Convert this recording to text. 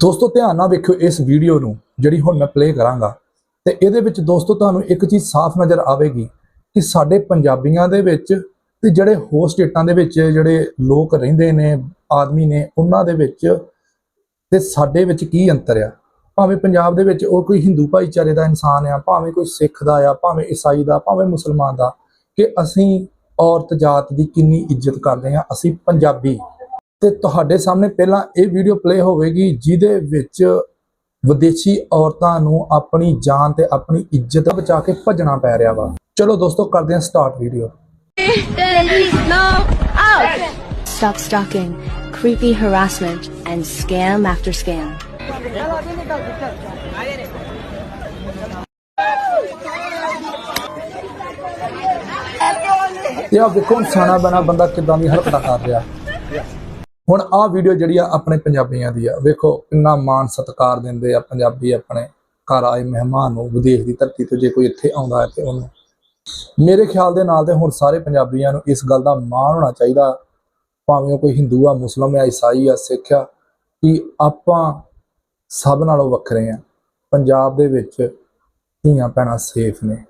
ਦੋਸਤੋ, ਧਿਆਨ ਨਾਲ ਵੇਖਿਓ ਇਸ ਵੀਡੀਓ ਨੂੰ, ਜਿਹੜੀ ਹੁਣ ਮੈਂ ਪਲੇ ਕਰਾਂਗਾ। ਤੇ ਇਹਦੇ ਵਿੱਚ ਦੋਸਤੋ, ਤੁਹਾਨੂੰ ਇੱਕ ਚੀਜ਼ ਸਾਫ਼ ਨਜ਼ਰ ਆਵੇਗੀ ਕਿ ਸਾਡੇ ਪੰਜਾਬੀਆਂ ਦੇ ਵਿੱਚ ਤੇ ਜਿਹੜੇ ਹੋਰ ਸਟੇਟਾਂ ਦੇ ਵਿੱਚ ਜਿਹੜੇ ਲੋਕ ਰਹਿੰਦੇ ਨੇ, ਆਦਮੀ ਨੇ, ਉਹਨਾਂ ਦੇ ਵਿੱਚ ਤੇ ਸਾਡੇ ਵਿੱਚ ਕੀ ਅੰਤਰ ਆ? ਭਾਵੇਂ ਪੰਜਾਬ ਦੇ ਵਿੱਚ ਉਹ ਕੋਈ ਹਿੰਦੂ ਭਾਈਚਾਰੇ ਦਾ ਇਨਸਾਨ ਆ, ਭਾਵੇਂ ਕੋਈ ਸਿੱਖ ਦਾ ਆ, ਭਾਵੇਂ ਈਸਾਈ ਦਾ, ਭਾਵੇਂ ਮੁਸਲਮਾਨ ਦਾ, ਕਿ ਅਸੀਂ ਔਰਤ ਜਾਤ ਦੀ ਕਿੰਨੀ ਇੱਜ਼ਤ ਕਰਦੇ ਆ ਅਸੀਂ ਪੰਜਾਬੀ ਤੇ ਤੁਹਾਡੇ ਸਾਹਮਣੇ ਪਹਿਲਾਂ ਇਹ ਵੀਡੀਓ ਪਲੇ ਹੋਵੇਗੀ ਜਿਹਦੇ ਵਿੱਚ ਵਿਦੇਸ਼ੀ ਔਰਤਾਂ ਨੂੰ ਆਪਣੀ ਜਾਨ ਤੇ ਆਪਣੀ ਇੱਜ਼ਤ ਬਚਾ ਕੇ ਭੱਜਣਾ ਪੈ ਰਿਹਾ ਵਾ ਚਲੋ ਦੋਸਤੋ ਕਰਦੇ ਹਾਂ start video! Stop stalking, creepy harassment, and scam after scam. ਤੇ ਆ ਵੇਖੋ ਸਿਆਣਾ ਬਣਾ ਬੰਦਾ ਕਿਦਾਂ ਦੀ ਹਰਕਤਾਂ ਕਰ ਰਿਹਾ ਹੁਣ ਆਹ ਵੀਡੀਓ ਜਿਹੜੀ ਆ ਆਪਣੇ ਪੰਜਾਬੀਆਂ ਦੀ ਆ। ਵੇਖੋ ਕਿੰਨਾ ਮਾਣ ਸਤਿਕਾਰ ਦਿੰਦੇ ਆ ਪੰਜਾਬੀ ਆਪਣੇ ਘਰ ਆਏ ਮਹਿਮਾਨ ਨੂੰ ਵਿਦੇਸ਼ ਦੀ ਧਰਤੀ ਤੋਂ ਜੇ ਕੋਈ ਇੱਥੇ ਆਉਂਦਾ ਹੈ ਤੇ ਉਹਨੂੰ। ਮੇਰੇ ਖਿਆਲ ਦੇ ਨਾਲ ਤੇ ਹੁਣ ਸਾਰੇ ਪੰਜਾਬੀਆਂ ਨੂੰ ਇਸ ਗੱਲ ਦਾ ਮਾਣ ਹੋਣਾ ਚਾਹੀਦਾ। ਭਾਵੇਂ ਉਹ ਕੋਈ ਹਿੰਦੂ ਆ, ਮੁਸਲਮ ਆ, ਈਸਾਈ ਆ, ਸਿੱਖ ਆ, ਕਿ ਆਪਾਂ ਸਭ ਨਾਲੋਂ ਵੱਖਰੇ ਆ। ਪੰਜਾਬ ਦੇ ਵਿੱਚ ਧੀਆਂ ਭੈਣਾਂ ਸੇਫ ਨੇ।